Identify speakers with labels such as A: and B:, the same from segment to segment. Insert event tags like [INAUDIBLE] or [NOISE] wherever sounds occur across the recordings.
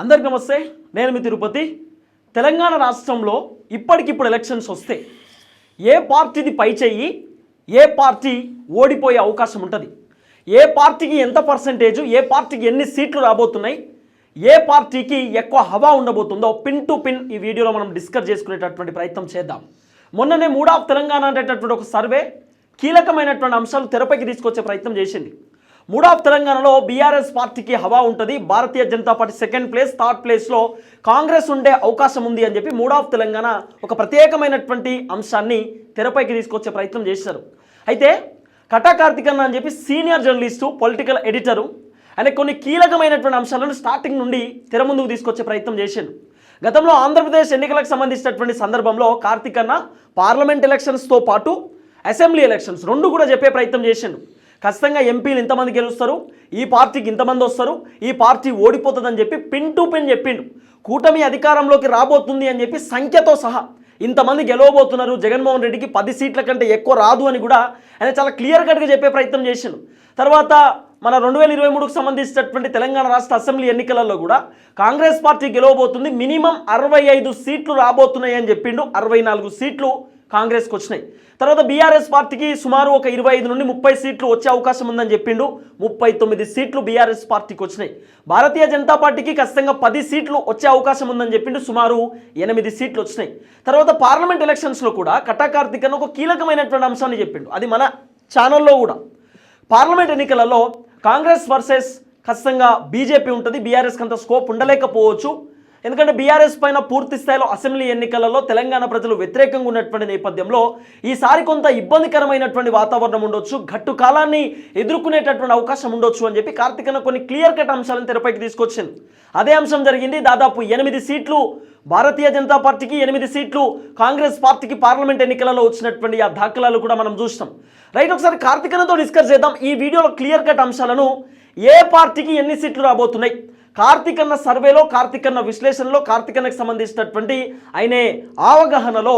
A: అందరికి నమస్తే నేను మీ తిరుపతి. తెలంగాణ రాష్ట్రంలో ఇప్పటికిప్పుడు ఎలక్షన్స్ వస్తే ఏ పార్టీది పై చెయ్యి ఏ పార్టీ ఓడిపోయే అవకాశం ఉంటుంది? ఏ పార్టీకి ఎంత పర్సంటేజ్ ఏ పార్టీకి ఎన్ని సీట్లు రాబోతున్నాయి ఏ పార్టీకి ఎక్కువ హవా ఉండబోతుందో పిన్ టు పిన్ ఈ వీడియోలో మనం డిస్కస్ చేసుకునేటటువంటి ప్రయత్నం చేద్దాం. మొన్ననే మూడ్ ఆఫ్ తెలంగాణ అనేటటువంటి ఒక సర్వే కీలకమైనటువంటి అంశాలు తెరపైకి తీసుకొచ్చే ప్రయత్నం చేసింది. మూడ్ ఆఫ్ తెలంగాణలో బీఆర్ఎస్ పార్టీకి హవా ఉంటుంది. Bharatiya Janata Party second place third ప్లేస్లో కాంగ్రెస్ ఉండే అవకాశం ఉంది అని చెప్పి మూడ్ ఆఫ్ తెలంగాణ ఒక ప్రత్యేకమైనటువంటి అంశాన్ని తెరపైకి తీసుకొచ్చే ప్రయత్నం చేశారు. అయితే కటా కార్తికన్న అని చెప్పి సీనియర్ జర్నలిస్టు పొలిటికల్ ఎడిటరు ఆయన కొన్ని కీలకమైనటువంటి అంశాలను స్టార్టింగ్ నుండి తెర ముందుకు తీసుకొచ్చే ప్రయత్నం చేశాడు గతంలో ఆంధ్రప్రదేశ్ ఎన్నికలకు సంబంధించినటువంటి సందర్భంలో కార్తిక్ అన్న పార్లమెంట్ ఎలక్షన్స్తో పాటు అసెంబ్లీ ఎలక్షన్స్ రెండు కూడా చెప్పే ప్రయత్నం చేసిండు ఖచ్చితంగా ఎంపీలు ఇంతమంది గెలుస్తారు ఈ పార్టీకి ఇంతమంది వస్తారు ఈ పార్టీ ఓడిపోతుందని చెప్పి పిన్ టు పిన్ చెప్పిండు. కూటమి అధికారంలోకి రాబోతుంది అని చెప్పి సంఖ్యతో సహా ఇంతమంది గెలవబోతున్నారు. జగన్మోహన్ రెడ్డికి పది సీట్ల కంటే ఎక్కువ రాదు అని కూడా ఆయన చాలా క్లియర్ కట్గా చెప్పే ప్రయత్నం చేసిండు. తర్వాత మన రెండు వేల ఇరవై మూడుకు సంబంధించినటువంటి తెలంగాణ రాష్ట్ర అసెంబ్లీ ఎన్నికలలో కూడా కాంగ్రెస్ పార్టీ గెలవబోతుంది. మినిమం అరవై ఐదు సీట్లు రాబోతున్నాయి అని చెప్పిండు. అరవై నాలుగు సీట్లు కాంగ్రెస్కి వచ్చినాయి. తర్వాత బీఆర్ఎస్ పార్టీకి సుమారు ఒక ఇరవై ఐదు నుండి ముప్పై సీట్లు వచ్చే అవకాశం ఉందని చెప్పిండు. ముప్పై తొమ్మిది సీట్లు బీఆర్ఎస్ పార్టీకి వచ్చినాయి. భారతీయ జనతా పార్టీకి ఖచ్చితంగా పది సీట్లు వచ్చే అవకాశం ఉందని చెప్పిండు. సుమారు ఎనిమిది సీట్లు వచ్చినాయి. తర్వాత పార్లమెంట్ ఎలక్షన్స్లో కూడా కటాకార్తిక్ అని ఒక కీలకమైనటువంటి అంశాన్ని చెప్పిండు. అది మన ఛానల్లో కూడా. పార్లమెంట్ ఎన్నికలలో కాంగ్రెస్ వర్సెస్ ఖచ్చితంగా బీజేపీ ఉంటుంది. బీఆర్ఎస్కి అంత స్కోప్ ఉండలేకపోవచ్చు. ఎందుకంటే బీఆర్ఎస్ పైన పూర్తి స్థాయిలో అసెంబ్లీ ఎన్నికలలో తెలంగాణ ప్రజలు వ్యతిరేకంగా ఉన్నటువంటి నేపథ్యంలో ఈసారి కొంత ఇబ్బందికరమైనటువంటి వాతావరణం ఉండొచ్చు గట్టు కాలాన్ని ఎదుర్కొనేటటువంటి అవకాశం ఉండొచ్చు అని చెప్పి కార్తికన కొన్ని క్లియర్ కట్ అంశాలను తెరపైకి తీసుకొచ్చింది. అదే అంశం జరిగింది దాదాపు ఎనిమిది సీట్లు భారతీయ జనతా పార్టీకి ఎనిమిది సీట్లు కాంగ్రెస్ పార్టీకి పార్లమెంట్ ఎన్నికలలో వచ్చినటువంటి ఆ దాఖలాలు కూడా మనం చూస్తాం. రైట్ ఒకసారి కార్తికనతో డిస్కస్ చేద్దాం. ఈ వీడియోలో క్లియర్ కట్ అంశాలను ఏ పార్టీకి ఎన్ని సీట్లు రాబోతున్నాయి? కార్తికన్న సర్వేలో కార్తికన్న విశ్లేషణలో కార్తికన్నకు సంబంధించినటువంటి ఆయనే అవగాహనలో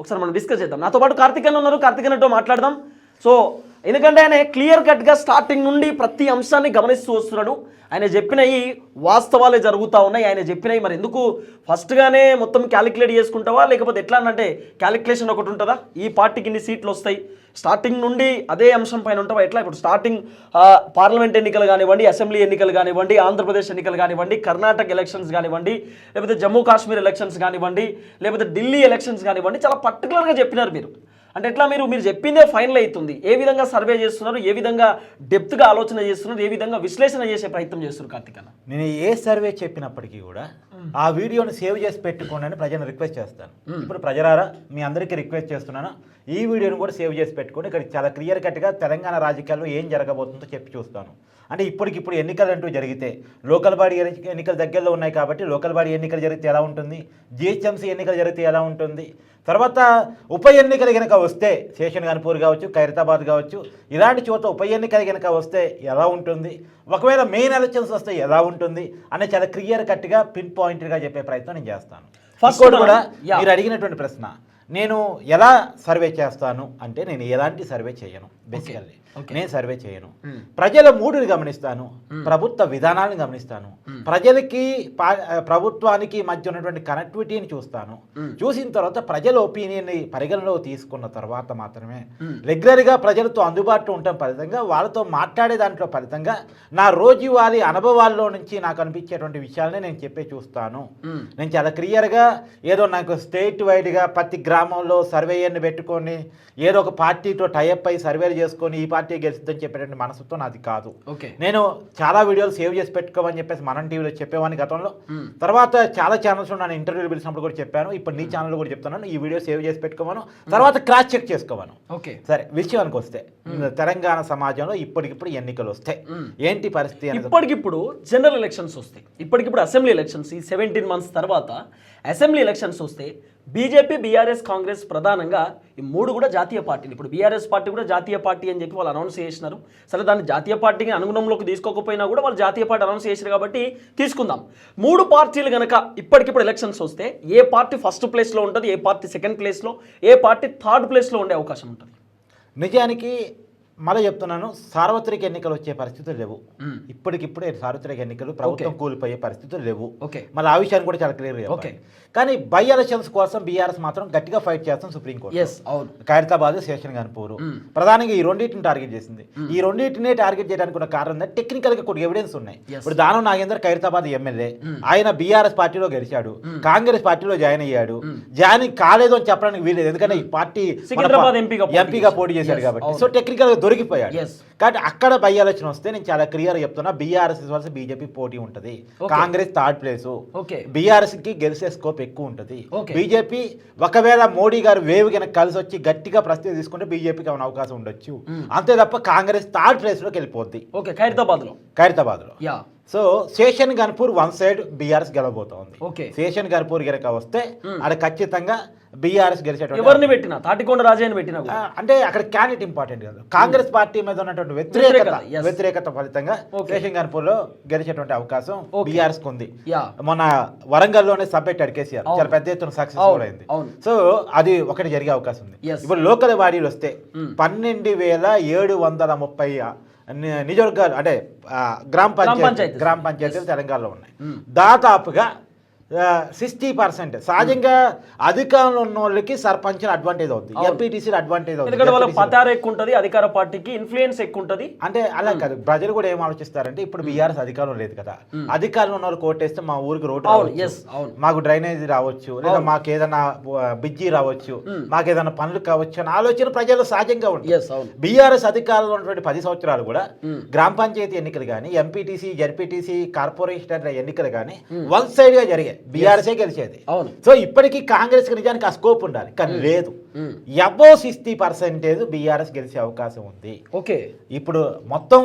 A: ఒకసారి మనం డిస్కస్ చేద్దాం. నాతో పాటు కార్తికన్న ఉన్నారు. కార్తికన్నతో మాట్లాడదాం. సో ఎందుకంటే ఆయన క్లియర్ కట్గా స్టార్టింగ్ నుండి ప్రతి అంశాన్ని గమనిస్తూ వస్తున్నాడు. ఆయన చెప్పినవి వాస్తవాలే జరుగుతూ ఉన్నాయి. ఆయన చెప్పినవి మరి ఎందుకు ఫస్ట్గానే మొత్తం క్యాలిక్యులేట్ చేసుకుంటావా? లేకపోతే ఎట్లా అంటే క్యాలిక్యులేషన్ ఒకటి ఉంటుందా? ఈ పార్టీకి ఇన్ని సీట్లు వస్తాయి. స్టార్టింగ్ నుండి అదే అంశం పైన ఉంటాం ఎట్లా? ఇప్పుడు స్టార్టింగ్ పార్లమెంట్ ఎన్నికలు కానివ్వండి అసెంబ్లీ ఎన్నికలు కానివ్వండి ఆంధ్రప్రదేశ్ ఎన్నికలు కానివ్వండి కర్ణాటక ఎలక్షన్స్ కానివ్వండి లేకపోతే జమ్మూ కాశ్మీర్ ఎలక్షన్స్ కానివ్వండి లేకపోతే ఢిల్లీ ఎలక్షన్స్ కానివ్వండి చాలా పర్టికులర్గా చెప్పినారు మీరు. అంటే ఎట్లా మీరు మీరు చెప్పిందే ఫైనల్ అవుతుంది. ఏ విధంగా సర్వే చేస్తున్నారు? ఏ విధంగా డెప్త్గా ఆలోచన చేస్తున్నారు? ఏ విధంగా విశ్లేషణ చేసే ప్రయత్నం చేస్తున్నారు కార్తిక్ అన్న?
B: నేను ఏ సర్వే చెప్పినప్పటికీ కూడా ఆ వీడియోని సేవ్ చేసి పెట్టుకోండి అని ప్రజలను రిక్వెస్ట్ చేస్తాను. ఇప్పుడు ప్రజలారా మీ అందరికీ రిక్వెస్ట్ చేస్తున్నాను. ఈ వీడియోని కూడా సేవ్ చేసి పెట్టుకోండి. ఇక్కడ చాలా క్లియర్ కట్గా తెలంగాణ రాజకీయాల్లో ఏం జరగబోతుందో చెప్పి చూస్తాను. అంటే ఇప్పటికిప్పుడు ఎన్నికలు అంటూ జరిగితే లోకల్ బాడీ ఎన్ని- ఎన్నికలు దగ్గరలో ఉన్నాయి కాబట్టి లోకల్ బాడీ ఎన్నికలు జరిగితే ఎలా ఉంటుంది? జిహెచ్ఎంసీ ఎన్నికలు జరిగితే ఎలా ఉంటుంది? తర్వాత ఉప ఎన్నికలు కనుక వస్తే శేషన్ గన్పూర్ కావచ్చు ఖైరతాబాద్ కావచ్చు ఇలాంటి చోట ఉప ఎన్నికలు కనుక వస్తే ఎలా ఉంటుంది? ఒకవేళ మెయిన్ ఎలక్షన్స్ వస్తే ఎలా ఉంటుంది? అనే చాలా క్లియర్ కట్గా పిన్ పాయింట్గా చెప్పే ప్రయత్నం నేను చేస్తాను. ఫస్ట్ కూడా. మీరు అడిగినటువంటి ప్రశ్న నేను ఎలా సర్వే చేస్తాను? అంటే నేను ఎలాంటి సర్వే చేయను బేసికల్లీ. నేను సర్వే చేయను. ప్రజల మూడుని గమనిస్తాను ప్రభుత్వ విధానాలను గమనిస్తాను. ప్రజలకి ప్రభుత్వానికి మధ్య ఉన్నటువంటి కనెక్టివిటీని చూస్తాను. చూసిన తర్వాత ప్రజల ఒపీనియన్ని పరిగణలో తీసుకున్న తర్వాత మాత్రమే రెగ్యులర్గా ప్రజలతో అందుబాటులో ఉండటం ఫలితంగా వాళ్ళతో మాట్లాడే దాంట్లో ఫలితంగా నా రోజువారీ అనుభవాల్లో నుంచి నాకు అనిపించేటువంటి విషయాలనే నేను చెప్పే చూస్తాను. నేను చాలా క్లియర్గా ఏదో నాకు స్టేట్ వైడ్గా ప్రతి గ్రామంలో సర్వేయర్ని పెట్టుకొని ఏదో ఒక పార్టీతో టైఅప్ అయి సర్వేలు చేసుకొని ఈ పార్టీ గెలుస్తుందని చెప్పేటువంటి మనసుతో నాది కాదు.
A: ఓకే.
B: నేను చాలా వీడియోలు సేవ్ చేసి పెట్టుకోమని చెప్పేసి మనం టీవీలో చెప్పేవాడిని గతంలో. తర్వాత చాలా ఛానల్స్ నన్ను ఇంటర్వ్యూలు పిలిచినప్పుడు కూడా చెప్పాను. ఇప్పుడు నీ ఛానల్ కూడా చెప్తున్నాను. ఈ వీడియో సేవ్ చేసి పెట్టుకోమను. తర్వాత క్రాస్ చెక్ చేసుకోమను.
A: ఓకే.
B: సరే విషయానికి వస్తే తెలంగాణ సమాజంలో ఇప్పటికిప్పుడు ఎన్నికలు వస్తాయి. ఏంటి పరిస్థితి అనేది?
A: ఇప్పటికిప్పుడు జనరల్ ఎలక్షన్స్ వస్తాయి. ఇప్పటికిప్పుడు అసెంబ్లీ ఎలక్షన్స్ ఈ సెవెంటీన్ మంత్స్ తర్వాత అసెంబ్లీ ఎలక్షన్స్ వస్తే బీజేపీ బీఆర్ఎస్ కాంగ్రెస్ ప్రధానంగా ఈ మూడు కూడా జాతీయ పార్టీలు. ఇప్పుడు బీఆర్ఎస్ పార్టీ కూడా జాతీయ పార్టీ అని చెప్పి వాళ్ళు అనౌన్స్ చేసినారు. సరే దాన్ని జాతీయ పార్టీకి అనుగుణంలోకి తీసుకోకపోయినా కూడా వాళ్ళు జాతీయ పార్టీ అనౌన్స్ చేశారు కాబట్టి తీసుకుందాం. మూడు పార్టీలు కనుక ఇప్పటికిప్పుడు ఎలక్షన్స్ వస్తే ఏ పార్టీ ఫస్ట్ ప్లేస్లో ఉంటుంది ఏ పార్టీ సెకండ్ ప్లేస్లో ఏ పార్టీ థర్డ్ ప్లేస్లో ఉండే అవకాశం ఉంటుంది?
B: నిజానికి మళ్ళీ చెప్తున్నాను సార్వత్రిక ఎన్నికలు వచ్చే పరిస్థితులు లేవు. ఇప్పటికిప్పుడే సార్వత్రిక ఎన్నికలు ప్రభుత్వం కూలిపోయే పరిస్థితులు లేవు.
A: ఓకే.
B: మళ్ళీ ఆ విషయాన్ని కూడా చాలా క్లియర్
A: ఓకే.
B: కానీ బై ఎలక్షన్స్ కోసం బీఆర్ఎస్ మాత్రం గట్టిగా ఫైట్ చేస్తాం సుప్రీంకోర్టు. ఖైరతాబాద్ శేషన్ గన్పూర్. ప్రధానంగా ఈ రెండింటిని టార్గెట్ చేసింది. ఈ రెండింటినే టార్గెట్ చేయడానికి ఉన్న కారణం ఏంటంటే టెక్నికల్గా కొన్ని ఎవిడెన్స్ ఉన్నాయి. ఇప్పుడు దానం నాగేందర్ ఖైరతాబాద్ ఎమ్మెల్యే. ఆయన బీఆర్ఎస్ పార్టీలో గెలిచాడు. కాంగ్రెస్ పార్టీలో జాయిన్ అయ్యాడు. జాయిన్ కాలేదు అని చెప్పడానికి వీలేదు ఎందుకంటే ఈ పార్టీ
A: ఎంపీగా పోటీ చేశాడు.
B: కాబట్టి. సో టెక్నికల్గా దొరికిపోయాడు. కాబట్టి అక్కడ బై ఎలక్షన్ వస్తే నేను చాలా క్లియర్ చెప్తున్నా బీఆర్ఎస్ వర్సెస్ బీజేపీ పోటీ ఉంటది. Congress third place. బీఆర్ఎస్కి గెలిచే స్కోప్ ఎక్కువ ఉంటుంది. బీజేపీ ఒకవేళ మోడీ గారు వేవ్ కనుక కలిసి వచ్చి గట్టిగా ప్రస్తుతం తీసుకుంటే బీజేపీకి ఏమైనా అవకాశం ఉండొచ్చు. అంతే తప్ప కాంగ్రెస్ థర్డ్ ప్లేస్లోకి వెళ్ళిపోద్ది. ఖైరతాబాద్లో ఖైరతాబాద్లో
A: yeah
B: so Station Ghanpur one side BRS గెలవబోతోంది.
A: Okay.
B: Seshan Ghanpur గనక వస్తే ఆడ ఖచ్చితంగా బీఆర్ఎస్ గెలిచేటువంటి
A: ఎవరిని పెట్టినా? తాటికొండ రాజయ్యని పెట్టినా
B: అంటే అక్కడ క్యాండిడేట్ ఇంపార్టెంట్ కాదు. కాంగ్రెస్ పార్టీ మీద ఉన్నటువంటి వ్యతిరేకత
A: వ్యతిరేకత,
B: ఫలితంగా. శేషన్ గన్పూర్లో గెలిచేటువంటి అవకాశం. బీఆర్ఎస్ ఉంది. మొన్న వరంగల్లోనే సబ్ పెట్టాడు కేసీఆర్. చాలా పెద్ద ఎత్తున సక్సెస్
A: అవును,
B: కూడా అయింది. సో అది ఒకటి జరిగే అవకాశం ఉంది. ఇప్పుడు లోకల్ బాడీలు వస్తే
A: Hmm.
B: పన్నెండు వేల ఏడు వందల ముప్పై నియోజకవర్గాలు అంటే గ్రామ పంచాయతీ. గ్రామ పంచాయతీలు తెలంగాణలో ఉన్నాయి
A: Hmm.
B: దాదాపుగా సిక్స్టీ పర్సెంట్ సహజంగా అధికారంలో ఉన్న వాళ్ళకి సర్పంచ్ అడ్వాంటేజ్ అవుతుంది. ఎంపీటీసీ అడ్వాంటేజ్
A: ఎందుకంటే వాళ్ళ
B: అవుతుంది
A: పతారు ఎక్కువ ఉంటుంది అధికార పార్టీకి ఇన్ఫ్లుయెన్స్ ఎక్కువ ఉంటుంది.
B: అంటే అలా కాదు. ప్రజలు కూడా ఏం ఆలోచిస్తారంటే ఇప్పుడు బీఆర్ఎస్ అధికారం లేదు కదా. అధికారంలో ఉన్న వాళ్ళు కోటేస్తే మా ఊరికి రోడ్డు మాకు డ్రైనేజ్ రావచ్చు లేదా. మాకు ఏదైనా బిజ్జి రావచ్చు. మాకు ఏదైనా పనులు కావచ్చు అని ఆలోచన ప్రజలు సహజంగా ఉంటుంది. బీఆర్ఎస్ అధికారంలో ఉన్నటువంటి పది సంవత్సరాలు కూడా. గ్రామ పంచాయతీ ఎన్నికలు కానీ ఎంపీటీసీ జడ్పీటీసీ కార్పొరేషన్ ఎన్నికలు కానీ వన్ సైడ్గా జరిగాయి. బీఆర్ఎస్ఏ గెలిచేది.
A: అవును.
B: సో ఇప్పటికీ కాంగ్రెస్కి నిజానికి ఆ స్కోప్ ఉండాలి. కానీ లేదు.
A: మ్మ్.
B: ఎబో సిక్స్టీ పర్సెంటేజ్ బీఆర్ఎస్ గెలిచే అవకాశం ఉంది.
A: ఓకే.
B: ఇప్పుడు మొత్తం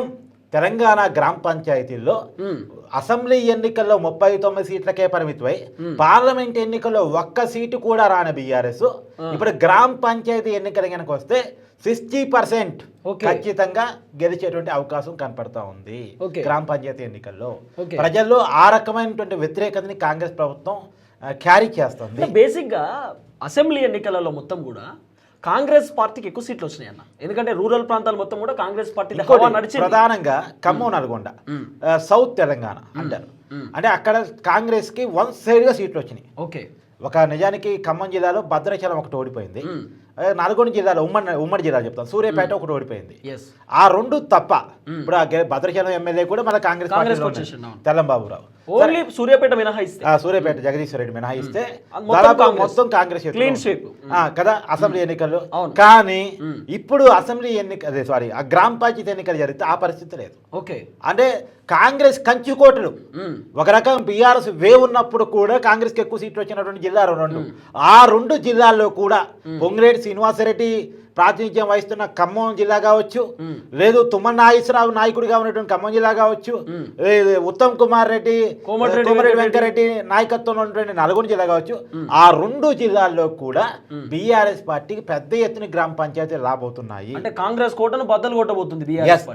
B: తెలంగాణ గ్రామ పంచాయతీల్లో
A: మ్మ్.
B: అసెంబ్లీ ఎన్నికల్లో ముప్పై తొమ్మిది సీట్లకే పరిమితమై పార్లమెంట్ ఎన్నికల్లో ఒక్క సీటు కూడా రాని బీఆర్ఎస్ ఇప్పుడు గ్రామ పంచాయతీ ఎన్నికలు కనుక వస్తే సిక్స్టీ పర్సెంట్. ఖచ్చితంగా గెలిచేటువంటి అవకాశం కనపడతా ఉంది. గ్రామ పంచాయతీ ఎన్నికల్లో. ప్రజల్లో ఆ రకమైనటువంటి వ్యతిరేకతని కాంగ్రెస్ ప్రభుత్వం క్యారీ చేస్తుంది.
A: బేసిక్గా అసెంబ్లీ ఎన్నికలలో మొత్తం కూడా కాంగ్రెస్ పార్టీకి ఎక్కువ సీట్లు వచ్చినాయి అన్న. ఎందుకంటే రూరల్ ప్రాంతాలు మొత్తం కూడా కాంగ్రెస్ పార్టీ నడిచింది.
B: ప్రధానంగా ఖమ్మం నల్గొండ. సౌత్ తెలంగాణ అంటారు. అంటే అక్కడ కాంగ్రెస్కి వన్ సైడ్గా సీట్లు వచ్చినాయి.
A: ఓకే.
B: ఒక నిజానికి ఖమ్మం జిల్లాలో భద్రాచలం ఒకటి ఓడిపోయింది. నల్గొండ జిల్లాలో ఉమ్మడి ఉమ్మడి జిల్లా చెప్తాను. సూర్యాపేట ఒకటి ఓడిపోయింది. ఆ రెండు తప్ప ఇప్పుడు ఆ గె- భద్రాచలం ఎమ్మెల్యే కూడా మన కాంగ్రెస్. తెల్లంబాబురావు.
A: ఓన్లీ సూర్యాపేట మినహాయిస్తే.
B: సూర్యాపేట జగదీశ్వర రెడ్డి మినహాయిస్తే
A: అది మొత్తం కాంగ్రెస్. sweep.
B: ఆ, కదా అసెంబ్లీ ఎన్నికలు. కానీ. ఇప్పుడు అసెంబ్లీ ఎన్నిక సారీ ఆ గ్రామ పంచాయతీ ఎన్నికలు జరిగితే ఆ పరిస్థితి లేదు.
A: ఓకే
B: అంటే కాంగ్రెస్ కంచుకోటలు. ఒక రకం బీఆర్ఎస్ వేవ్ ఉన్నప్పుడు కూడా కాంగ్రెస్కి ఎక్కువ సీట్లు వచ్చినటువంటి జిల్లాలు రెండు. ఆ రెండు జిల్లాల్లో కూడా పొంగిరెడ్డి శ్రీనివాసరెడ్డి ప్రాతినిధ్యం వహిస్తున్న ఖమ్మం జిల్లా కావచ్చు. లేదు తుమ్మల నాగేశ్వరరావు నాయకుడిగా ఉన్నటువంటి ఖమ్మం జిల్లా కావచ్చు ఉత్తమ్ కుమార్ రెడ్డి
A: కోమటిరెడ్డి వెంకటరెడ్డి.
B: వెంకరెడ్డి నాయకత్వంలో ఉన్నటువంటి నల్గొండ జిల్లా కావచ్చు ఆ రెండు జిల్లాల్లో కూడా బీఆర్ఎస్ పార్టీకి పెద్ద ఎత్తున గ్రామ పంచాయతీలు రాబోతున్నాయి.
A: అంటే కాంగ్రెస్ కోటను బద్దలు కొట్టబోతుంది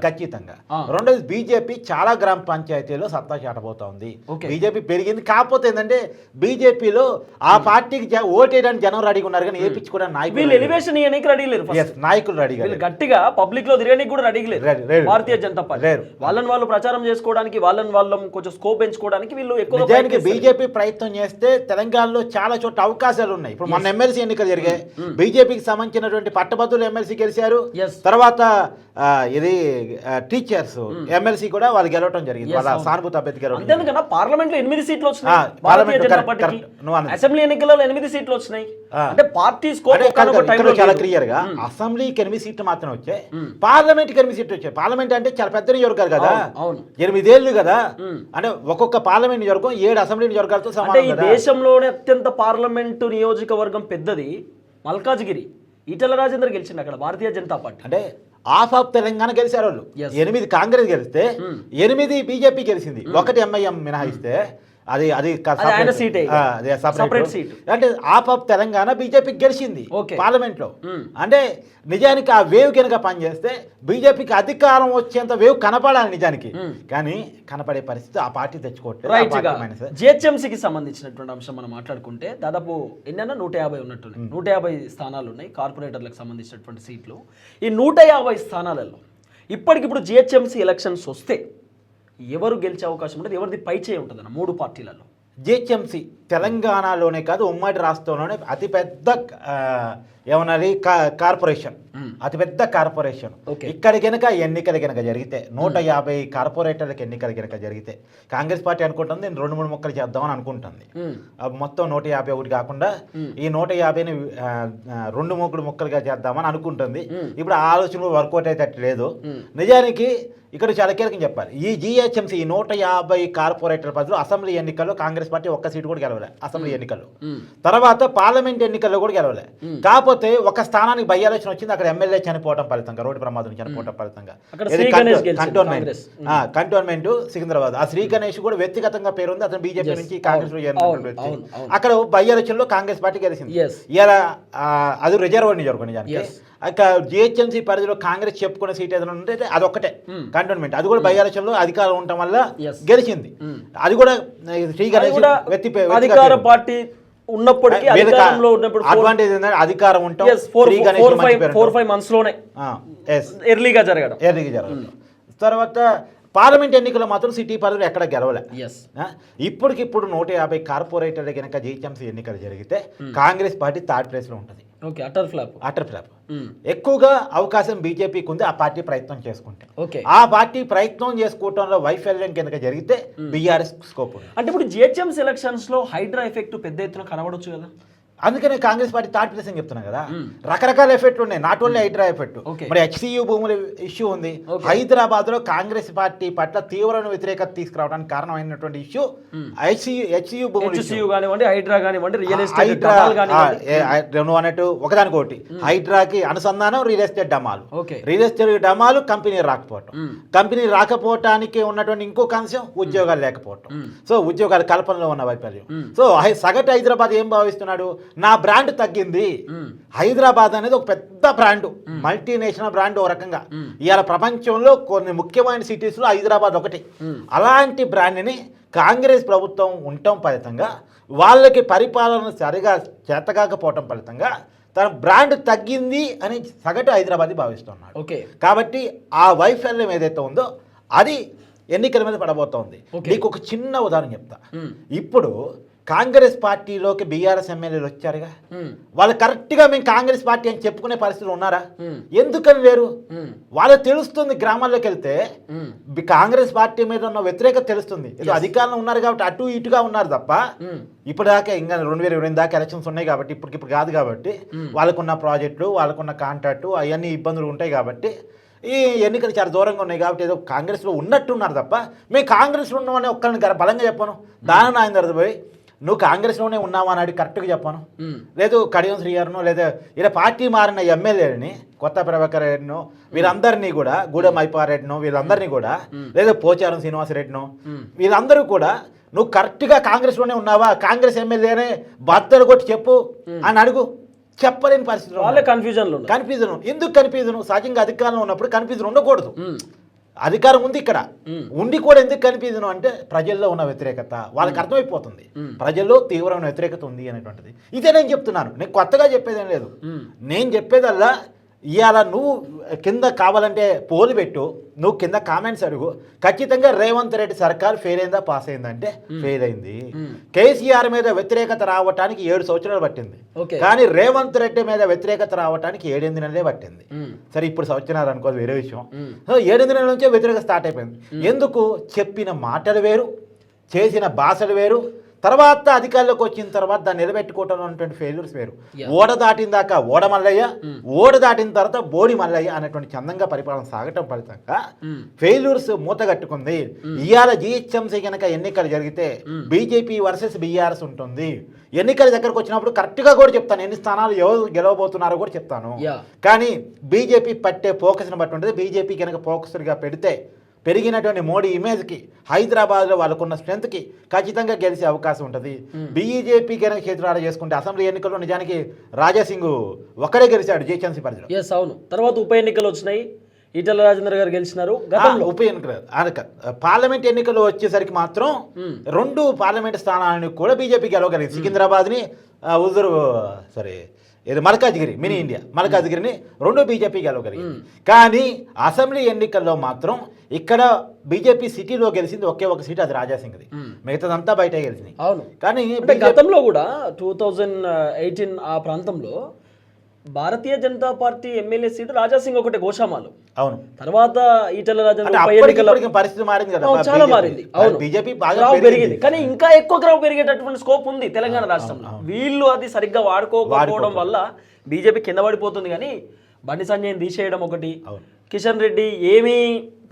B: ఖచ్చితంగా. రెండోది బీజేపీ చాలా గ్రామ పంచాయతీలో సత్తా చాటబోతోంది. బీజేపీ పెరిగింది. కాకపోతే ఏంటంటే బీజేపీలో ఆ పార్టీకి ఓటేయడానికి జనం రెడీగా ఉన్నారు కానీ వేయించుకోవడానికి నాయకులు
A: ఎలివేషన్ రెడీ లేరు
B: నాయకులు లేరు.
A: గట్టిగా పబ్లిక్లో తిరగడానికి కూడా రెడీ
B: రెడీ- లేరు.
A: భారతీయ జనతా పార్టీ. వాళ్ళని వాళ్ళు ప్రచారం చేసుకోవడానికి వాళ్ళని వాళ్ళం కొంచెం స్కోప్ పెంచుకోవడానికి వీళ్ళు ఎక్కువ
B: బీజేపీ ప్రయత్నం చేస్తే తెలంగాణలో చాలా చోట్ల అవకాశాలు ఉన్నాయి ఇప్పుడు మన ఎమ్మెల్సీ ఎన్నికలు జరిగాయి బీజేపీకి సంబంధించినటువంటి పట్టభద్రులు ఎమ్మెల్సీ గెలిచారు. తర్వాత ఇది టీచర్స్ ఎమ్మెల్సీ కూడా వాళ్ళు గెలవడం జరిగింది వాళ్ళ. సానుభూతి అభ్యర్థి గెలవడం
A: పార్లమెంట్లో ఎనిమిది సీట్లు వచ్చినాయి. అసెంబ్లీ ఎన్నికల్లో ఎనిమిది సీట్లు వచ్చినాయి. అంటే పార్టీ స్కోప్
B: చాలా
A: లేదు.
B: క్లియర్గా అసెంబ్లీకి ఎనిమిది సీట్లు మాత్రం వచ్చాయి. పార్లమెంట్కి ఎనిమిది సీట్లు వచ్చాయి. పార్లమెంట్ అంటే చాలా పెద్ద నియోజకవర్గాలు కదా. ఎనిమిదేళ్ళు కదా. అంటే ఒక్కొక్క పార్లమెంట్ నియోజకవర్గం ఏడు అసెంబ్లీ నియోజకవర్గాలతో సమానం
A: ఈ దేశంలోనే అత్యంత పార్లమెంటు నియోజకవర్గం పెద్దది మల్కాజ్గిరి. ఈటల రాజేందర్ గెలిచిండు అక్కడ భారతీయ జనతా పార్టీ.
B: అంటే హాఫ్ ఆఫ్ తెలంగాణ గెలిచారు వాళ్ళు. ఎనిమిది కాంగ్రెస్ గెలిస్తే. ఎనిమిది బీజేపీ గెలిచింది. ఒకటి ఎంఐఎం మినహాయిస్తే అది అది separate.
A: సీటే.
B: అంటే హాఫ్ ఆఫ్ తెలంగాణ బీజేపీకి గెలిచింది.
A: పార్లమెంట్లో.
B: అంటే నిజానికి ఆ వేవ్ కనుక పనిచేస్తే బీజేపీకి అధికారం వచ్చేంత వేవ్ కనపడాలి నిజానికి. కానీ కనపడే పరిస్థితి ఆ పార్టీ తెచ్చుకోవట్లేదు.
A: జిహెచ్ఎంసీకి సంబంధించినటువంటి అంశం మనం మాట్లాడుకుంటే దాదాపు ఎన్నైనా నూట యాభై ఉన్నట్టున్నాయి నూట యాభై స్థానాలు ఉన్నాయి కార్పొరేటర్లకు సంబంధించినటువంటి సీట్లు ఈ నూట యాభై స్థానాలలో ఇప్పటికిప్పుడు జిహెచ్ఎంసీ ఎలక్షన్స్ వస్తే ఎవరు గెలిచే అవకాశం ఉంటుంది ఎవరిది పైచే చేయి ఉంటుంది అన్న మూడు పార్టీలలో.
B: జిహెచ్ఎంసి. తెలంగాణలోనే కాదు ఉమ్మడి రాష్ట్రంలోనే అతిపెద్ద ఏమన్నది కార్పొరేషన్. అతిపెద్ద కార్పొరేషన్. ఇక్కడ గనక ఎన్నికలు గనక జరిగితే నూట యాభై కార్పొరేటర్లకు ఎన్నికలు గనక జరిగితే కాంగ్రెస్ పార్టీ అనుకుంటుంది నేను రెండు మూడు మొక్కలు చేద్దామని అనుకుంటుంది. మొత్తం నూట యాభై ఒకటి కాకుండా ఈ నూట యాభైని రెండు మూకుడు ముక్కలుగా చేద్దామని అనుకుంటుంది. ఇప్పుడు ఆ ఆలోచన వర్కౌట్ అయితే లేదు నిజానికి ఇక్కడ చాలా కీలకం చెప్పాలి. ఈ జిహెచ్ఎంసీ ఈ నూట యాభై కార్పొరేటర్ పరిధిలో అసెంబ్లీ ఎన్నికల్లో కాంగ్రెస్ పార్టీ ఒక్క సీటు కూడా గెలవలే అసెంబ్లీ ఎన్నికల్లో. తర్వాత పార్లమెంట్ ఎన్నికల్లో కూడా గెలవలే. కాకపోతే ఒక స్థానానికి బై ఎలక్షన్ వచ్చింది అక్కడ ఎమ్మెల్యే చనిపోవడం ఫలితంగా రోడ్డు ప్రమాదం చనిపోవడం ఫలితంగా. కంటోన్మెంట్. కంటోన్మెంట్ సికింద్రాబాద్. ఆ శ్రీ గణేష్ కూడా వ్యక్తిగతంగా పేరుంది అతను బీజేపీ. నుంచి కాంగ్రెస్. అక్కడ బై ఎలక్షన్లో కాంగ్రెస్ పార్టీ గెలిచింది. ఇలా అది రిజర్వ్ నియోజకవర్గం నిజానికి. జిహెచ్ఎంసీ పరిధిలో కాంగ్రెస్ చెప్పుకునే సీట్ ఏదైనా ఉంటే అదొక్కటే. కంటోన్మెంట్. అది కూడా బై ఎలక్షన్లో అధికారం ఉండటం వల్ల. గెలిచింది.
A: Hmm.
B: అది కూడా శ్రీ
A: అది
B: గణేష్
A: అధికార
B: పేరు.
A: పార్టీ ఉన్నప్పటికీ అధికారంలో ఉన్నప్పుడు
B: అడ్వాంటేజ్ ఏంటంటే అధికారం ఉంటాం పేరు
A: four,
B: ఉంటాం.
A: five months లోనే. ఎర్లీగా జరగడం.
B: ఎన్నిక జరగదు తర్వాత పార్లమెంట్ ఎన్నికలు మాత్రం సిటీ పరిధిలో ఎక్కడ గెలవలే. ఇప్పటికిప్పుడు నూట యాభై కార్పొరేటర్లు కనుక జిహెచ్ఎంసీ ఎన్నికలు జరిగితే కాంగ్రెస్ పార్టీ థర్డ్ ప్లేస్లో ఉంటుంది.
A: Okay utter flop.
B: Utter flop. ఎక్కువగా అవకాశం బీజేపీకి ఉంది ఆ పార్టీ ప్రయత్నం చేసుకుంటే.
A: ఓకే.
B: ఆ పార్టీ ప్రయత్నం చేసుకోవటంలో వైఫల్యం కనుక జరిగితే బీఆర్ఎస్ స్కోప్
A: అంటే ఇప్పుడు జిహెచ్ఎం సెలక్షన్స్లో హైడ్రా ఎఫెక్ట్ పెద్ద ఎత్తున కనబడొచ్చు కదా.
B: అందుకనే కాంగ్రెస్ పార్టీ థర్డ్ ప్లేస్ అని చెప్తున్నా కదా. రకరకాల ఎఫెక్ట్లు ఉన్నాయి. Not only Hydraa effect. మరి హెచ్సియు భూముల ఇష్యూ ఉంది. హైదరాబాద్లో కాంగ్రెస్ పార్టీ పట్ల తీవ్రమైన వ్యతిరేకత తీసుకురావడానికి కారణమైనటువంటి ఇష్యూ హెచ్సియు హెచ్సియు భూముల
A: కానివ్వండి హైడ్రా కానివ్వండి రియల్ ఎస్టేట్
B: నువ్వు అన్నట్టు ఒకదానికొకటి. హైడ్రాకి అనుసంధానం రియల్ ఎస్టేట్ డమాలు రియల్ ఎస్టేట్ డమాలు కంపెనీ రాకపోవటం. కంపెనీ రాకపోవటానికి ఉన్నటువంటి ఇంకొక అంశం ఉద్యోగాలు లేకపోవటం. సో ఉద్యోగాల కల్పనలో ఉన్న వైఫల్యం. సో సగటు హైదరాబాద్ ఏం భావిస్తున్నాడు? నా బ్రాండ్ తగ్గింది. హైదరాబాద్ అనేది ఒక పెద్ద బ్రాండ్. మల్టీనేషనల్ బ్రాండ్ ఒక రకంగా. ఇవాళ ప్రపంచంలో కొన్ని ముఖ్యమైన సిటీస్లో హైదరాబాద్ ఒకటి. అలాంటి బ్రాండ్ని కాంగ్రెస్ ప్రభుత్వం ఉండటం ఫలితంగా వాళ్ళకి పరిపాలన సరిగా చేతకాకపోవటం ఫలితంగా తన బ్రాండ్ తగ్గింది అని సగటు హైదరాబాద్ భావిస్తున్నాడు.
A: ఓకే.
B: కాబట్టి ఆ వైఫల్యం ఏదైతే ఉందో అది ఎన్నికల మీద పడబోతోంది. నీకు ఒక చిన్న ఉదాహరణ చెప్తా. ఇప్పుడు కాంగ్రెస్ పార్టీలోకి బీఆర్ఎస్ ఎమ్మెల్యేలు వచ్చారుగా. వాళ్ళు కరెక్ట్గా మేము కాంగ్రెస్ పార్టీ అని చెప్పుకునే పరిస్థితులు ఉన్నారా. ఎందుకని లేరు
A: మ్మ్.
B: వాళ్ళకి తెలుస్తుంది గ్రామాల్లోకి వెళ్తే కాంగ్రెస్ పార్టీ మీద ఉన్న వ్యతిరేకత తెలుస్తుంది. ఏదో అధికారంలో ఉన్నారు కాబట్టి అటు ఇటుగా ఉన్నారు తప్ప
A: మ్మ్.
B: ఇప్పుడు దాకా ఇంకా రెండు వేల ఇరవై దాకా ఎలక్షన్స్ ఉన్నాయి కాబట్టి ఇప్పటికి ఇప్పుడు కాదు కాబట్టి వాళ్ళకున్న ప్రాజెక్టులు వాళ్ళకున్న కాంట్రాక్టు అవన్నీ ఇబ్బందులు ఉంటాయి కాబట్టి ఈ ఎన్నికలు చాలా దూరంగా ఉన్నాయి కాబట్టి ఏదో కాంగ్రెస్లో ఉన్నట్టున్నారు తప్ప మేము కాంగ్రెస్లో ఉన్నామని ఒక్కరిని బలంగా చెప్పాను. దాని ఆయన తర్వాత పోయి నువ్వు కాంగ్రెస్లోనే ఉన్నావా అని అడిగి కరెక్ట్గా చెప్పాను. లేదు కడియం శ్రీగారును లేదా ఇలా పార్టీ మారిన ఎమ్మెల్యేని కొత్త ప్రభాకర్ రెడ్డిను వీళ్ళందరినీ కూడా గూడెం ఐపారెడ్డిను వీళ్ళందరినీ కూడా లేదా పోచారం శ్రీనివాసరెడ్డిను వీళ్ళందరూ కూడా నువ్వు కరెక్ట్గా కాంగ్రెస్లోనే ఉన్నావా కాంగ్రెస్ ఎమ్మెల్యేనే బద్దలు కొట్టి చెప్పు అని అడుగు. చెప్పలేని పరిస్థితిలో
A: వాళ్ళే కన్ఫ్యూజన్
B: కన్ఫ్యూజన్ ఎందుకు కన్ఫ్యూజన్ సహజంగా అధికారంలో ఉన్నప్పుడు కన్ఫ్యూజన్ ఉండకూడదు. అధికారం ఉంది ఇక్కడ. ఉండి కూడా ఎందుకు కనిపించను అంటే ప్రజల్లో ఉన్న వ్యతిరేకత. వాళ్ళకి అర్థమైపోతుంది. ప్రజల్లో తీవ్రమైన వ్యతిరేకత ఉంది అనేటువంటిది. ఇదే నేను చెప్తున్నాను. నేను కొత్తగా చెప్పేదేం లేదు. నేను చెప్పేదల్లా ఇవాళ నువ్వు కింద కావాలంటే పోలు పెట్టు నువ్వు కింద కామెంట్స్ అడుగు. ఖచ్చితంగా రేవంత్ రెడ్డి సర్కార్ ఫెయిల్ అయిందా పాస్ అయిందంటే ఫెయిల్ అయింది. కేసీఆర్ మీద వ్యతిరేకత రావటానికి ఏడు సంవత్సరాలు పట్టింది.
A: ఓకే.
B: కానీ రేవంత్ రెడ్డి మీద వ్యతిరేకత రావటానికి ఏడెనిమిది నెలలే పట్టింది. సరే ఇప్పుడు సంవత్సరాలు అనుకోదు వేరే విషయం. సో ఏడెనిమిది నెలల నుంచే వ్యతిరేక స్టార్ట్ అయిపోయింది. ఎందుకు? చెప్పిన మాటలు వేరు చేసిన భాషలు వేరు తర్వాత అధికారంలోకి వచ్చిన తర్వాత దాన్ని నిలబెట్టుకోవటం అనేటువంటి ఫెయిల్యూర్స్ వేరు. ఓడ దాటిన దాకా ఓడ మల్లయ్య ఓడ దాటిన తర్వాత బోడి మల్లయ్య అనేటువంటి చందంగా పరిపాలన సాగటం ఫలితంగా. ఫెయిల్యూర్స్ మూతగట్టుకుంది. ఇవాళ జిహెచ్ఎంసీ కనుక ఎన్నికలు జరిగితే బీజేపీ వర్సెస్ బీఆర్ఎస్ ఉంటుంది. ఎన్నికల దగ్గరకు వచ్చినప్పుడు కరెక్ట్గా కూడా చెప్తాను. ఎన్ని స్థానాలు ఎవరు గెలవబోతున్నారో కూడా చెప్తాను. కానీ బీజేపీ పట్టే ఫోకస్ని బట్టి ఉంటుంది. బీజేపీ కనుక ఫోకస్గా పెడితే పెరిగినటువంటి మోడీ ఇమేజ్కి హైదరాబాద్లో వాళ్ళకున్న స్ట్రెంత్కి ఖచ్చితంగా గెలిచే అవకాశం ఉంటుంది. బీజేపీ కనుక చేతులాడ చేసుకుంటే అసెంబ్లీ ఎన్నికల్లో నిజానికి రాజాసింగ్ ఒక్కడే గెలిచాడు జిహెచ్ఎంసీ పరిధిలో.
A: ఎస్ అవును. తర్వాత ఉప ఎన్నికలు వచ్చినాయి. ఈటల రాజేంద్ర గారు గెలిచినారు.
B: ఉప ఎన్నికలు. అనక పార్లమెంట్ ఎన్నికలు వచ్చేసరికి మాత్రం. రెండు పార్లమెంట్ స్థానాలను కూడా బీజేపీ గెలవగలిగింది. సికింద్రాబాద్ని హుజూర్ సారీ ఇది మల్కాజ్గిరి మినీ ఇండియా. మల్కాజ్గిరిని రెండు బీజేపీ గెలవగలిగింది. కానీ అసెంబ్లీ ఎన్నికల్లో మాత్రం ఇక్కడ బీజేపీ సిటీలో గెలిచింది ఒకే ఒక సీట్ అది రాజాసింగ్ది. మిగతాదంతా బయట గెలిచింది.
A: అవును.
B: కానీ
A: గతంలో కూడా టూ థౌజండ్ ఎయిటీన్ ఆ ప్రాంతంలో Bharatiya Janata Party MLA seat Raja Singh ఒకటే గోషామాలు
B: అవును.
A: తర్వాత ఈటల రాజేంద్ర
B: పరిస్థితి మారింది కదా
A: చాలా మారింది. అవును.
B: బీజేపీ బాగా
A: గ్రాఫ్
B: పెరిగింది.
A: కానీ ఇంకా ఎక్కువ గ్రాఫ్ పెరిగేటటువంటి స్కోప్ ఉంది తెలంగాణ రాష్ట్రంలో. వీళ్ళు అది సరిగ్గా వాడుకోకపోవడం వల్ల బీజేపీ కింద పడిపోతుంది. కానీ బండి సంజయ్ తీసేయడం ఒకటి. కిషన్ రెడ్డి ఏమీ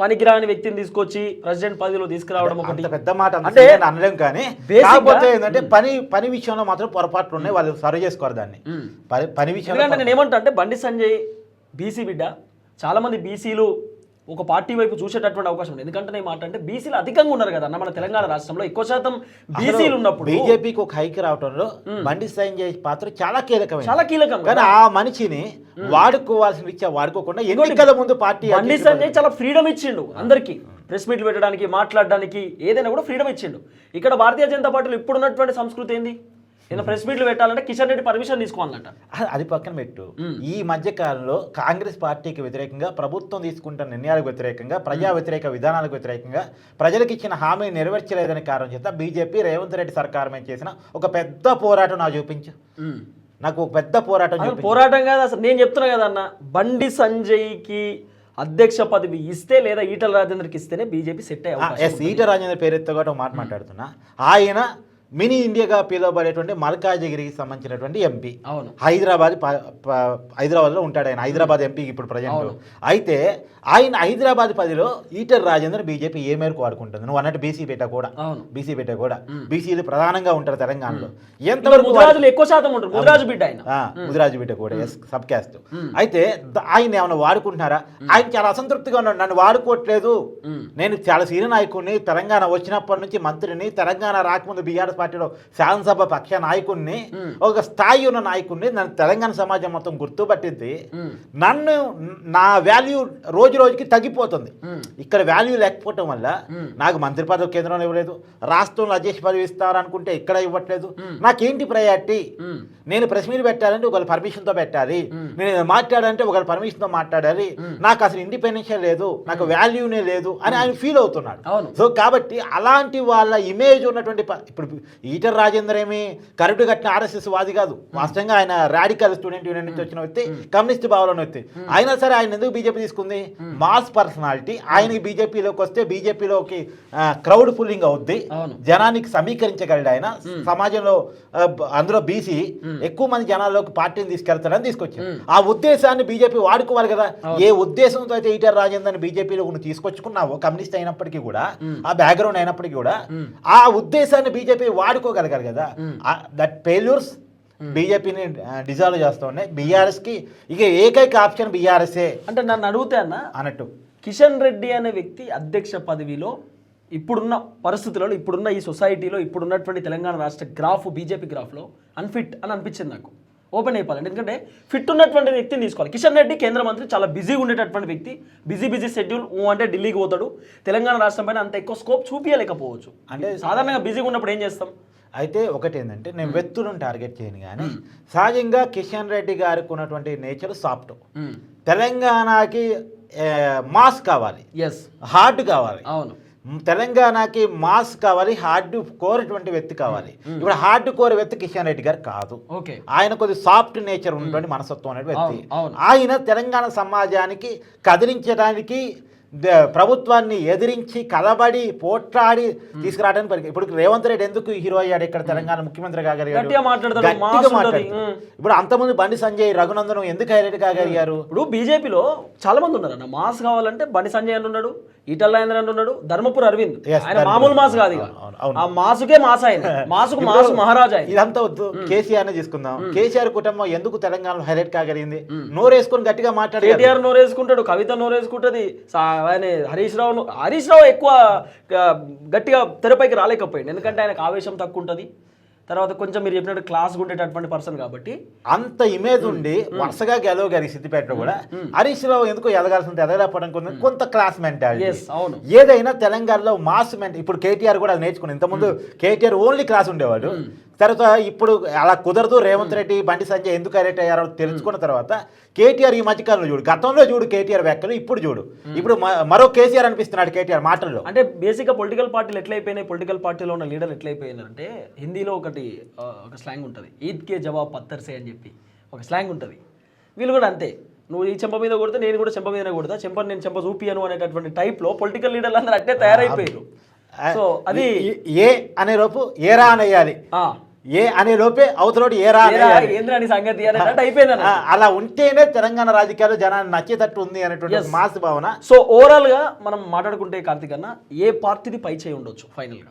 A: పనికిరాని వ్యక్తిని తీసుకొచ్చి ప్రెసిడెంట్ పదవిలో తీసుకురావడం ఒకటి.
B: పెద్ద మాట
A: అంటే
B: అనలేం కానీ కాకపోతే ఏంటంటే పని పని విషయంలో మాత్రం పొరపాట్లు ఉన్నాయి వాళ్ళు సరి చేసుకోరు దాన్ని. పని విషయంలో
A: నేను ఏమంటా అంటే బండి సంజయ్ బీసీ బిడ్డ చాలా మంది బీసీలు ఒక పార్టీ వైపు చూసేటటువంటి అవకాశం ఉంది. ఎందుకంటే నేను మాట అంటే బీసీలు అధికంగా ఉన్నారు కదా అన్న మన తెలంగాణ రాష్ట్రంలో. ఎక్కువ శాతం బీసీలు ఉన్నప్పుడు
B: బీజేపీకి ఒక హైక్ రావడంలో బండి సంజయ్ పాత్ర చాలా కీలకమైన
A: చాలా కీలకం
B: కానీ ఆ మనిషిని వాడుకోవాల్సిన రీత్యా వాడుకోకుండా ఎన్నికల ముందు పార్టీ
A: బండి సంజయ్ చాలా ఫ్రీడమ్ ఇచ్చిండు అందరికి. ప్రెస్ మీట్లు పెట్టడానికి మాట్లాడడానికి ఏదైనా కూడా ఫ్రీడమ్ ఇచ్చిండు. ఇక్కడ భారతీయ జనతా పార్టీలో ఇప్పుడు ఉన్నటువంటి సంస్కృతి ఏంది? నేను ప్రెస్ మీట్లు పెట్టాలంటే కిషన్ రెడ్డి పర్మిషన్ తీసుకోవాలంట.
B: అది పక్కన పెట్టు. ఈ మధ్య కాలంలో కాంగ్రెస్ పార్టీకి వ్యతిరేకంగా ప్రభుత్వం తీసుకుంటున్న నిర్ణయాలకు వ్యతిరేకంగా ప్రజా వ్యతిరేక విధానాలకు వ్యతిరేకంగా ప్రజలకు ఇచ్చిన హామీ నెరవేర్చలేదనే కారణం చేత బీజేపీ రేవంత్ రెడ్డి సర్కార్ మీద చేసిన ఒక పెద్ద పోరాటం నాకు చూపించు. నాకు ఒక పెద్ద పోరాటం
A: పోరాటం కాదు అసలు. నేను చెప్తున్నా కదా అన్న బండి సంజయ్కి అధ్యక్ష పదవి ఇస్తే లేదా ఈటల రాజేంద్రకి ఇస్తేనే బీజేపీ సెట్ అయ్యే అవకాశం
B: ఎస్ ఈట రాజేంద్ర పేరుతో కూడా ఒక మాట మాట్లాడుతున్నా. ఆయన మినీ ఇండియాగా పిలువబడేటువంటి మల్కాజిగిరికి సంబంధించినటువంటి ఎంపీ.
A: అవును.
B: హైదరాబాద్ హైదరాబాద్లో ఉంటాడు ఆయన. హైదరాబాద్ ఎంపీ ఇప్పుడు ప్రజెంట్. అయితే ఆయన హైదరాబాద్ పదిలో ఈటర్ రాజేంద్ర బీజేపీ ఏ మేరకు వాడుకుంటుంది? నువ్వు అన్నట్టు బీసీ పేట కూడా.
A: అవును.
B: బీసీ పేట కూడా. బీసీలు ప్రధానంగా ఉంటారు తెలంగాణలో. ఎంతవరకు
A: ముదిరాజులు ఎక్కువ శాతం ఉంటారు. ముదిరాజు బిడ్డ ఆయన.
B: ముదిరాజు బిడ్డ కూడా ఎస్ సబ్ క్యాస్ట్. అయితే ఆయన ఏమైనా వాడుకుంటున్నారా? ఆయన చాలా అసంతృప్తిగా ఉన్నాడు. నన్ను వాడుకోవట్లేదు. నేను చాలా సీనియర్ నాయకుడిని తెలంగాణ వచ్చినప్పటి నుంచి మంత్రిని తెలంగాణ రాకముందు బీఆర్ఎస్ పార్టీలో శాసనసభ పక్ష నాయకుడిని ఒక స్థాయి ఉన్న నాయకుడిని నన్ను తెలంగాణ సమాజం మొత్తం గుర్తుపట్టింది. నన్ను నా వాల్యూ రోజు రోజుకి తగ్గిపోతుంది. ఇక్కడ వాల్యూ లేకపోవటం వల్ల నాకు మంత్రి పదవి కేంద్రంలో ఇవ్వలేదు. రాష్ట్రంలో అధ్యక్ష పదవి ఇస్తారనుకుంటే ఇక్కడ ఇవ్వట్లేదు. నాకేంటి ప్రయారిటీ. నేను ప్రెస్ మీట్ పెట్టాలంటే ఒకళ్ళ పర్మిషన్తో పెట్టాలి. నేను మాట్లాడాలంటే ఒకళ్ళ పర్మిషన్తో మాట్లాడాలి. నాకు అసలు ఇండిపెండెన్సే లేదు. నాకు వాల్యూనే లేదు అని ఆయన ఫీల్ అవుతున్నాడు. సో కాబట్టి అలాంటి వాళ్ళ ఇమేజ్ ఉన్నటువంటి ఇప్పుడు ఈటర్ రాజేందర్ ఏమి కరెక్ట్ కట్టిన ఆర్ఎస్ఎస్ వాది కాదు. వాస్తవంగా ఆయన రాడికల్ స్టూడెంట్ యూనియన్ నుంచి వచ్చిన వ్యక్తి కమ్యూనిస్ట్ భావంలో వ్యక్తి. అయినా సరే ఆయన ఎందుకు బీజేపీ తీసుకుంది? Mass personality. ఆయనకి బీజేపీలోకి వస్తే బీజేపీలోకి క్రౌడ్ పుల్లింగ్ అవుద్ది. జనానికి సమీకరించగలడు ఆయన. సమాజంలో అందులో బీసీ ఎక్కువ మంది జనాల్లోకి పార్టీని తీసుకెళ్తాడని తీసుకొచ్చారు. ఆ ఉద్దేశాన్ని బీజేపీ వాడుకోవాలి కదా. ఏ ఉద్దేశంతో అయితే ఈటర్ రాజేందర్ని బీజేపీలో నువ్వు తీసుకొచ్చుకున్నావో కమ్యూనిస్ట్ అయినప్పటికీ కూడా ఆ బ్యాక్గ్రౌండ్ అయినప్పటికీ కూడా ఆ ఉద్దేశాన్ని బీజేపీ వాడుకోగలగాలి కదా. దట్ ఫెయిల్యూర్స్ బీజేపీని డిజాల్వ్ చేస్తూ ఉన్నాయి. బీఆర్ఎస్కి ఇక ఏకైక ఆప్షన్ బీఆర్ఎస్ఏ.
A: అంటే నన్ను అడిగితే అన్న
B: అన్నట్టు.
A: కిషన్ రెడ్డి అనే వ్యక్తి అధ్యక్ష పదవిలో ఇప్పుడున్న పరిస్థితులలో ఇప్పుడున్న ఈ సొసైటీలో ఇప్పుడున్నటువంటి తెలంగాణ రాష్ట్ర గ్రాఫ్ బీజేపీ గ్రాఫ్లో అన్ఫిట్ అని అనిపించింది నాకు. ఓపెన్ అయిపోవాలి. ఎందుకంటే ఫిట్ ఉన్నటువంటి వ్యక్తిని తీసుకోవాలి. కిషన్ రెడ్డి కేంద్ర మంత్రి చాలా బిజీగా ఉండేటటువంటి వ్యక్తి బిజీ బిజీ షెడ్యూల్ అంటే ఢిల్లీకి పోతాడు. తెలంగాణ రాష్ట్రం పైన అంత ఎక్కువ స్కోప్ చూపించలేకపోవచ్చు అంటే సాధారణంగా బిజీగా ఉన్నప్పుడు ఏం చేస్తాం?
B: అయితే ఒకటి ఏంటంటే నేను వ్యక్తులను టార్గెట్ చేయను కానీ సహజంగా కిషన్ రెడ్డి గారికి ఉన్నటువంటి నేచర్ సాఫ్ట్ తెలంగాణకి మాస్ కావాలి.
A: ఎస్
B: హార్డ్ కావాలి.
A: అవును.
B: తెలంగాణకి మాస్ కావాలి హార్డ్ కోరేటువంటి వ్యక్తి కావాలి. ఇప్పుడు హార్డ్ కోరే వ్యక్తి కిషన్ రెడ్డి గారు కాదు. ఆయన కొద్ది సాఫ్ట్ నేచర్ ఉన్నటువంటి మనసత్వం అనే వ్యక్తి. ఆయన తెలంగాణ సమాజానికి కదిలించడానికి ప్రభుత్వాన్ని ఎదిరించి కలబడి పోట్లాడి తీసుకురావడానికి పనికి ఇప్పుడు రేవంత్ రెడ్డి ఎందుకు హీరో అయ్యాడు ఇక్కడ తెలంగాణ ముఖ్యమంత్రి.
A: ఉం.
B: ఇప్పుడు అంతమంది బండి సంజయ్ రఘునందనం ఎందుకు హైలైట్ కాగలిగారు?
A: ఇప్పుడు బీజేపీలో చాలా మంది ఉన్నారు అన్న మాస్ కావాలంటే బండి సంజయ్ అని ఉన్నాడు ఈటల రాజేంద్ర అని ఉన్నాడు ధర్మపురి అరవింద్. ఆయన. మామూలు మాస్ కాదు ఇక. ఆ మాసుకే మాస్ ఆయన. [LAUGHS] మాసుకు మాసు మహారాజా
B: ఇదంతా వద్దు. కేసీఆర్ నే తీసుకుందాం. కేసీఆర్ కుటుంబం ఎందుకు తెలంగాణలో హైలైట్ కాగలిగింది? నోరేసుకొని గట్టిగా మాట్లాడి
A: కేటీఆర్ నోరేసుకుంటాడు కవిత నోరేసుకుంటది. హరీష్ రావు హరీష్ రావు ఎక్కువ గట్టిగా తెరపైకి రాలేకపోయింది ఎందుకంటే ఆయనకు ఆవేశం తక్కువ ఉంటుంది. తర్వాత కొంచెం మీరు చెప్పినట్టు క్లాస్ ఉండేటటువంటి పర్సన్ కాబట్టి.
B: అంత ఇమేజ్ ఉండి వరుసగా గెలవగలిగి సిద్దిపేటలో కూడా హరీష్ రావు ఎందుకు ఎదగాల్సింది ఎదగలేకపోవడం కొంత కొంత క్లాస్ మెంటాలిటీ
A: అవును.
B: ఏదైనా తెలంగాణలో మాస్ మెంట్ ఇప్పుడు కేటీఆర్ కూడా అది నేర్చుకుని ఇంతకుముందు కేటీఆర్ ఓన్లీ క్లాస్ ఉండేవాడు. తర్వాత ఇప్పుడు అలా కుదరదు. రేవంత్ రెడ్డి బండి సంజయ్ ఎందుకు కరెక్ట్ అయ్యారో తెలుసుకున్న తర్వాత కేటీఆర్ ఈ మధ్యకాలంలో చూడు. గతంలో చూడు కేటీఆర్ వ్యాఖ్యలు ఇప్పుడు చూడు. ఇప్పుడు మ- మరో కేసీఆర్ అనిపిస్తున్నాడు కేటీఆర్ మాటల్లో.
A: అంటే బేసిక్గా పొలిటికల్ పార్టీలు ఎట్లయిపోయినాయి? పొలిటికల్ పార్టీలో ఉన్న లీడర్లు ఎట్లయిపోయినారంటే హిందీలో ఒకటి ఒక స్లాంగ్ ఉంటుంది. ఈద్ కే జవాబ్ పత్తర్సే అని చెప్పి ఒక స్లాంగ్ ఉంటుంది. వీళ్ళు కూడా అంతే. నువ్వు ఈ చెంప మీద కొడితే నేను కూడా చెంప మీదనే కొడతా. చెంప నేను చెంప చూపియను అనేటటువంటి టైప్లో పొలిటికల్ లీడర్లు అందరూ అట్టే తయారైపోయారు సో అది
B: ఏ అనే లోపు ఏరా అనేయాలి
A: ఆ,
B: ఏ అనే లోపే అనేయాలి
A: ఏంద్రా నీ సంగతి
B: అలా ఉంటేనే తెలంగాణ రాజకీయాలు జనాన్ని నచ్చేటట్టు ఉంది అనేటువంటి మాస్ భావన.
A: సో ఓవరాల్గా మనం మాట్లాడుకుంటే కార్తీక్ అన్న ఏ పార్టీది పై చేయి ఉండొచ్చు ఫైనల్గా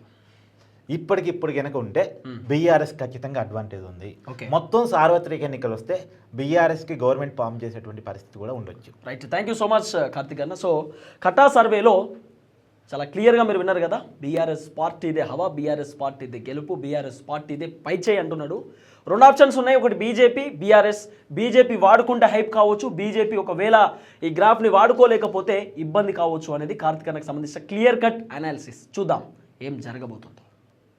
B: ఇప్పటికి ఇప్పుడు కనుక ఉంటే బీఆర్ఎస్ ఖచ్చితంగా అడ్వాంటేజ్ ఉంది. మొత్తం సార్వత్రిక ఎన్నికలు వస్తే బీఆర్ఎస్కి గవర్నమెంట్ ఫామ్ చేసేటువంటి పరిస్థితి కూడా ఉండొచ్చు.
A: Right thank you so much Karthik అన్న. సో కటా సర్వేలో చాలా క్లియర్గా మీరు విన్నారు కదా బీఆర్ఎస్ పార్టీదే హవా బీఆర్ఎస్ పార్టీదే గెలుపు బీఆర్ఎస్ పార్టీదే పైచేయి అంటున్నాడు. రెండు ఆప్షన్స్ ఉన్నాయి ఒకటి బీజేపీ బీఆర్ఎస్. బీజేపీ వాడుకుంటే హైప్ కావచ్చు బీజేపీ ఒకవేళ ఈ గ్రాఫ్ని వాడుకోలేకపోతే ఇబ్బంది కావచ్చు అనేది కార్తిక్ సంబంధించిన క్లియర్ కట్ అనాలిసిస్. చూద్దాం ఏం జరగబోతుందో.